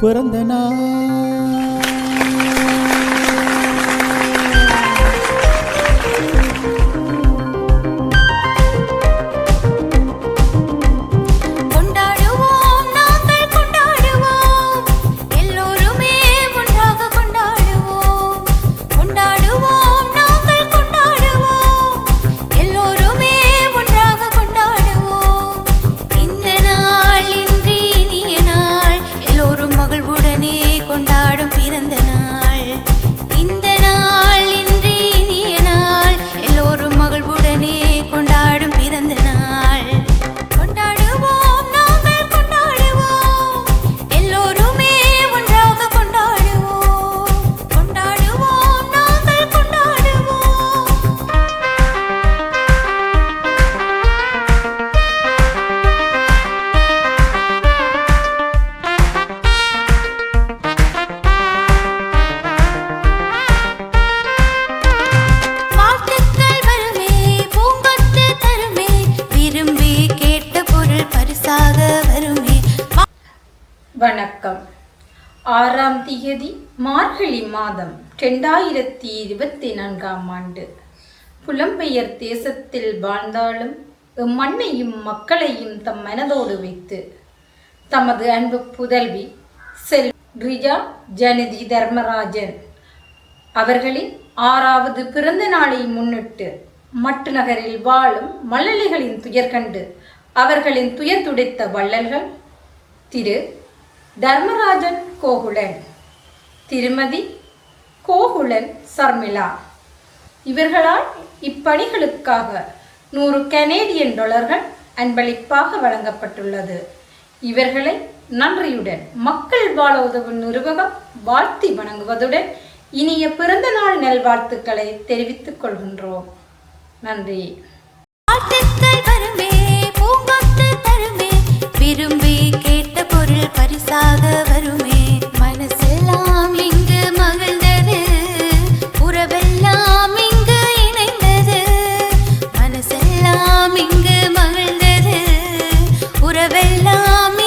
பிறந்த நாள். ஆறாம் திகதி மார்கழி மாதம் ரெண்டாயிரத்தி இருபத்தி நான்காம் ஆண்டு. புலம்பெயர் தேசத்தில் வாழ்ந்தாலும் மண்ணையும் மக்களையும் தம் மனதோடு வைத்து தமது அன்பு புதல்வி செல் ரிஜா ஜனதி தர்மராஜன் அவர்களின் ஆறாவது பிறந்த நாளை முன்னிட்டு மட்டு நகரில் வாழும் மல்லலிகளின் துயர் கண்டு அவர்களின் துயர் துடைத்த வள்ளல்கள் திரு தர்மராஜன் கோகுலன் திருமதி கோகுலன் சர்மிளா. இவர்களால் இப்பணிகளுக்காக நூறு கனேடியன் டாலர்கள் அன்பளிப்பாக வழங்கப்பட்டுள்ளது. இவர்களை நன்றியுடன் மக்கள் வாழ உதவும் நிறுவகம் வாழ்த்தி வணங்குவதுடன் இனிய பிறந்த நாள் நல்வாழ்த்துக்களை தெரிவித்துக் கொள்கின்றோம். நன்றி. love me.